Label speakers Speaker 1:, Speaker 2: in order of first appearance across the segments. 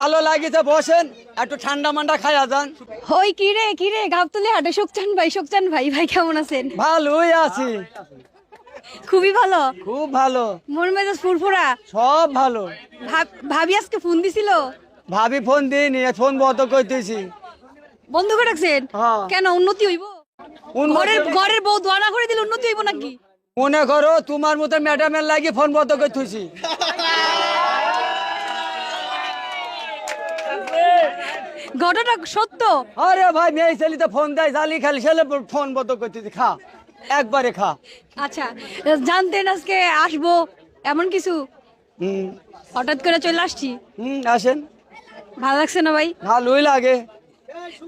Speaker 1: ভালো লাগিছে বসেন। একটু ঠান্ডা মান্ডা খাইয়া যান।
Speaker 2: ওই কি রে কি রে? গাবতলি হাটে সুকচান ভাই সুকচান ভাই ভাই কেমন আছেন?
Speaker 1: ভালোই আছি।
Speaker 2: খুবই ভালো?
Speaker 1: খুব ভালো।
Speaker 2: মন মেজাজ ফুরফুরা?
Speaker 1: সব ভালো।
Speaker 2: ভাবি আজকে ফোন দিছিল?
Speaker 1: ভাবি ফোন দিইনি ফোন বন্ধ করতেছি।
Speaker 2: বন্ধ করে রাখছেন?
Speaker 1: হ্যাঁ।
Speaker 2: কেন উন্নতি হইব? ঘরের ঘরের বউ দোয়া না করে দিলে উন্নতি হইব নাকি?
Speaker 1: মনে করো তোমার মতো ম্যাডামের লাগি ফোন বন্ধ করতেছি।
Speaker 2: ঘটনা সত্য?
Speaker 1: আরে ভাই মেয়ে ছেলে তো ফোন দেয় জালি খালি ছেলে ফোন বন্ধ করতেছি খা একবারে খা।
Speaker 2: আচ্ছা জানতেন আজকে আসব এমন কিছু?
Speaker 1: হুম।
Speaker 2: হঠাৎ করে চলে আসছি।
Speaker 1: হুম আসেন।
Speaker 2: ভালো লাগছে না ভাই?
Speaker 1: ভালোই লাগে।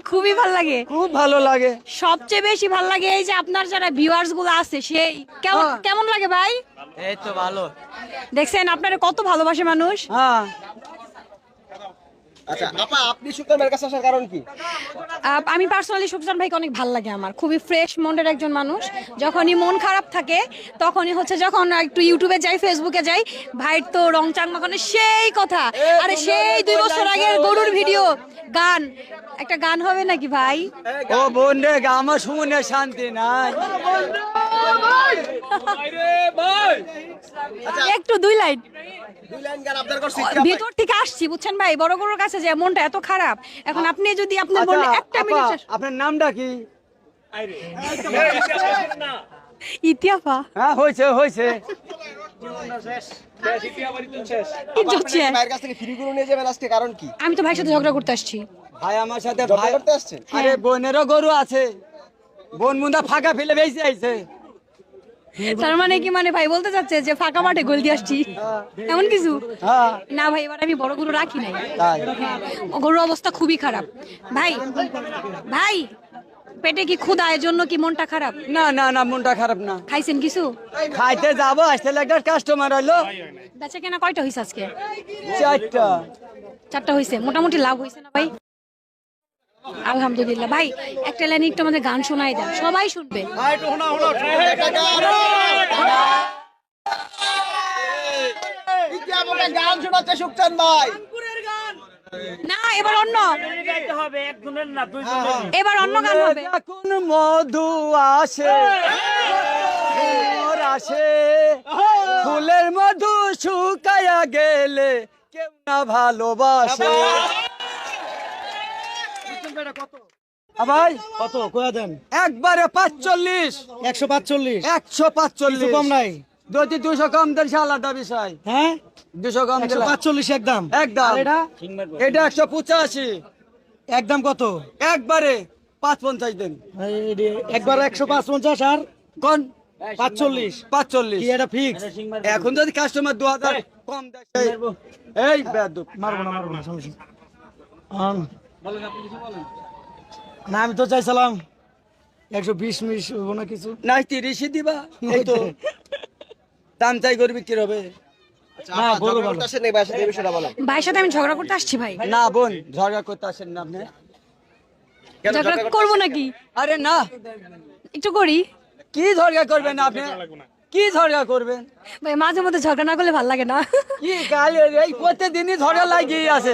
Speaker 2: খুবই ভালো লাগে।
Speaker 1: খুব ভালো লাগে।
Speaker 2: সবচেয়ে বেশি ভালো লাগে এই যে আপনার যারা ভিউয়ার্সগুলো আছে সেই কেমন
Speaker 1: হ্যাঁ।
Speaker 2: কেমন লাগে ভাই?
Speaker 1: এই তো ভালো।
Speaker 2: দেখছেন আপনারা কত ভালোবাসে মানুষ?
Speaker 1: হ্যাঁ।
Speaker 3: আচ্ছা আপা আপনি সুলতান কাছে আসার কারণ কি?
Speaker 2: আমি পার্সোনালি সুখসান ভাইকে অনেক ভালো লাগে আমার। খুবই ফ্রেশ মনের একজন মানুষ। যখনই মন খারাপ থাকে তখনই হচ্ছে যখন একটু ইউটিউবে যাই ফেসবুকে যাই ভাইয়ের তো রং চাং মাখানো সেই কথা। আরে সেই দুই বছর আগের গরুর ভিডিও। গান। একটা গান হবে নাকি ভাই?
Speaker 1: ও বোন রে আমার শুনে শান্তি নাই।
Speaker 2: একটু দুই লাইন।
Speaker 3: দুই লাইন গান আপনার করছি
Speaker 2: ভেতর থেকে আসছি বুঝছেন ভাই? বড় গরুর কাছে যে মনটা এত খারাপ এখন আপনি যদি আপনার মনে
Speaker 1: আচ্ছা,
Speaker 2: একটা মিনিট
Speaker 1: আপনার নামটা কি?
Speaker 2: ইতিহাফা
Speaker 1: হ্যাঁ হয়েছে হয়েছে।
Speaker 2: কি চলছে
Speaker 3: ভাইয়ের কাছ থেকে ফ্রি করে নিয়ে যাবেন আজকে কারণ কি?
Speaker 2: আমি তো ভাইয়ের সাথে ঝগড়া করতে আসছি।
Speaker 1: ভাই আমার সাথে ভাই
Speaker 3: করতে আসছেন?
Speaker 1: আরে বোনেরও গরু আছে। বোন মুন্দা ফাঁকা ফেলে বেঁচে আইছে
Speaker 2: তার মানে কি মানে ভাই বলতে চাচ্ছে যে ফাঁকা মাঠে গোল দিয়ে আসছি? এমন কিছু?
Speaker 1: হ্যাঁ।
Speaker 2: না ভাই এবার আমি বড় গরু রাখি নাই। গরুর অবস্থা খুবই খারাপ। ভাই ভাই পেটে কি ক্ষুধা? এর জন্য কি মনটা খারাপ?
Speaker 1: না না না মনটা খারাপ না।
Speaker 2: খাইছেন কিছু?
Speaker 1: খাইতে যাব আসতে একটা কাস্টমার হলো
Speaker 2: বেচা কেনা কয়টা হয়েছে আজকে?
Speaker 1: চারটা।
Speaker 2: চারটা হইছে। মোটামুটি লাভ হইছে না ভাই? আলহামদুলিল্লাহ। ভাই, একটা লাইনে একটু আমাদের গান শোনাই দেন। সবাই শুনবে। না, এবার অন্য। এবার অন্য গান হবে।
Speaker 1: কোন মধু আসে আসে, ফুলের মধু শুকায়া গেলে কেউ না ভালোবাসে। আ ভাই।
Speaker 4: কত? কয়া দেন।
Speaker 1: একবারে পাঁচচল্লিশ।
Speaker 4: একশো পাঁচচল্লিশ।
Speaker 1: একশো পাঁচচল্লিশ।
Speaker 4: কম নাই।
Speaker 1: যদি দুশো কম দেন সে আলাদা বিষয়।
Speaker 4: হ্যাঁ?
Speaker 1: দুশো কম
Speaker 4: পাঁচচল্লিশ একদম।
Speaker 1: একদম।
Speaker 4: এটা?
Speaker 1: এটা একশো পঁচাশি।
Speaker 4: একদম কত?
Speaker 1: একবারে পাঁচ পঞ্চাশ দিন
Speaker 4: একবার একশো পাঁচ পঞ্চাশ আর?
Speaker 1: কোন?
Speaker 4: পাঁচচল্লিশ।
Speaker 1: পাঁচচল্লিশ।
Speaker 4: কি এটা ফিক্স
Speaker 1: এখন যদি কাস্টমার দু হাজার কম দেয় এই
Speaker 4: মারবো না মারবো না না আমি তো চাইছিলাম একশো বিশ মিশ না কিছু।
Speaker 1: নাই তিরিশই দিবা এই তো। দাম চাই করবি কি হবে।
Speaker 3: ভাইয়ের সাথে
Speaker 2: আমি ঝগড়া করতে আসছি ভাই।
Speaker 1: না বোন ঝগড়া করতে আসেন না আপনি।
Speaker 2: ঝগড়া করব নাকি?
Speaker 1: আরে না।
Speaker 2: একটু করি।
Speaker 1: কি ঝগড়া করবেন আপনি? কি ঝগড়া করবেন?
Speaker 2: ভাই মাঝে মধ্যে ঝগড়া না করলে ভালো লাগে না।
Speaker 1: কি গালি এই প্রত্যেকদিনই ঝগড়া লাগিয়ে আছে।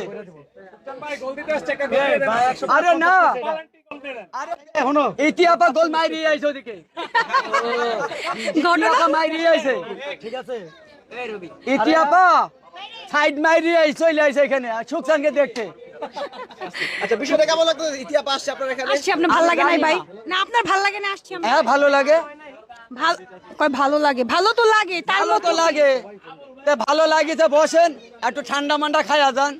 Speaker 1: আরে না। আরে
Speaker 4: এখনও।
Speaker 1: ইতিহাপা গোল মাইরি আইছে ওদিকে।
Speaker 2: ঘটনা
Speaker 1: ইতিহাপা মাইরি আইছে।
Speaker 4: ঠিক আছে।
Speaker 1: ইতিহাপা সাইড মাইরি আইছে চলে আইছে এখানে। সুকসানকে দেখতে।
Speaker 3: আচ্ছা বিষয়টা কেমন লাগতো ইতিহাস আসছে আপনার এখানে।
Speaker 2: আসছি আপনার ভালো লাগে নাই ভাই? না। আপনার ভালো লাগে না আসছি
Speaker 1: হ্যাঁ ভালো লাগে।
Speaker 2: কয় ভালো লাগে ভালো তো লাগে তার
Speaker 1: ভালো
Speaker 2: মতো
Speaker 1: তো লাগে। তা ভালো লাগিছে বসেন একটু ঠান্ডা মান্ডা খাইয়া যান।